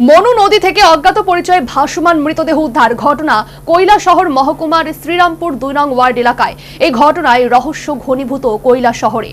মনু নদী থেকে অজ্ঞাত পরিচয়ে ভাসমান মৃতদেহ উদ্ধার। ঘটনা কৈলা শহর মহকুমার শ্রীরামপুর দুই নং ওয়ার্ড এলাকায়। এই ঘটনায় রহস্য ঘনীভূত কৈলা শহরে।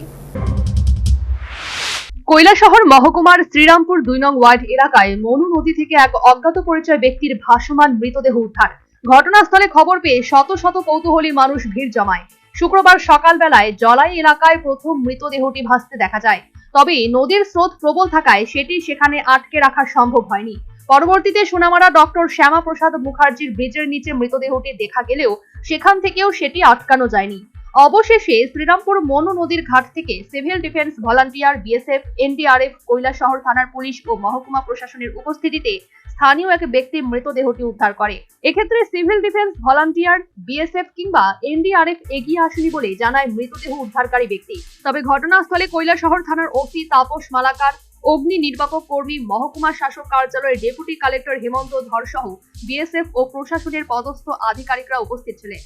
কৈলাসহর মহকুমার শ্রীরামপুর দুই নং ওয়ার্ড এলাকায় মনু নদী থেকে এক অজ্ঞাত পরিচয় ব্যক্তির ভাসমান মৃতদেহ উদ্ধার। ঘটনাস্থলে খবর পেয়ে শত শত কৌতূহলী মানুষ ভিড় জমায়। শুক্রবার সকালবেলায় জলাই এলাকায় প্রথম মৃতদেহটি ভাসতে দেখা যায়। তবে নদীর স্রোত প্রবল থাকায় সেটি সেখানে আটকে রাখা সম্ভব হয়নি। পরবর্তীতে সোনামারা ডক্টর শ্যামা প্রসাদ মুখার্জির ব্রিজের নিচে মৃতদেহটি দেখা গেলেও সেখান থেকেও সেটি আটকানো যায়নি। অবশেষে শ্রীরামপুর মনু নদীর ঘাট থেকে civil defence volunteer, BSF, NDRF, Kailashahar থানার পুলিশ ও মহকুমা প্রশাসনের উপস্থিতিতে স্থানীয় এক ব্যক্তি মৃতদেহটি উদ্ধার করে। এক্ষেত্রে সিভিল ডিফেন্স ভলান্টিয়ার বিএসএফ কিংবা এনডিআরএফ এগিয়ে আসেনি বলে জানায় মৃতদেহ উদ্ধারকারী ব্যক্তি। তবে ঘটনাস্থলে কৈলাসহর থানার ওসি তাপস মালাকার অগ্নি নির্বাপক কর্মী মহকুমা শাসক কার্যালয়ের ডেপুটি কালেক্টর হেমন্ত ধর সহ বিএসএফ ও প্রশাসনের পদস্থ আধিকারিকরা উপস্থিত ছিলেন।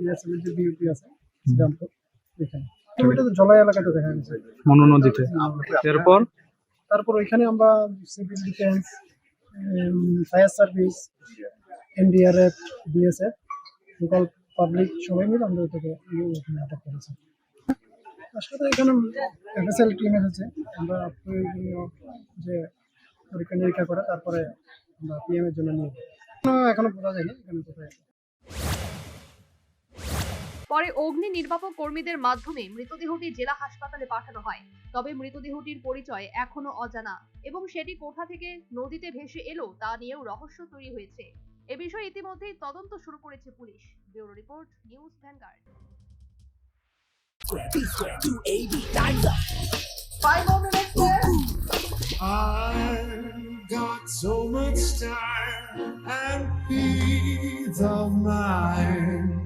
বিএসএফের যে বিউপি আছে শ্রীরামপুর এখানে তো ওইটা তো জলাই এলাকাতে দেখা গেছে মনু নদীতে। এরপর? তারপর ওইখানে আমরা civil defence fire service NDRF BSF local public সবাই মিলে আমরা ওটাকে ওখানে আটক করেছি। আসলে এখানে এফএসএল টিম এসেছে আমরা প্রয়োজনীয় যে পরীক্ষা নিরীক্ষা করে তারপরে আমরা পিএম এর জন্য নিয়ে এখনও বোঝা যায়নি, এখানে কোথায় পরে অগ্নি নির্বাপক কর্মীদের মাধ্যমে মৃতদেহটি জেলা হাসপাতালে পাঠানো হয়। তবে মৃতদেহটির পরিচয় এখনও অজানা এবং সেটি কোথা থেকে নদীতে ভেসে এলো তা নিয়েও রহস্য তৈরি হয়েছে। এ বিষয়ে ইতিমধ্যেই তদন্ত শুরু করেছে police. Bureau report, news vanguard. So much time and peace of mind.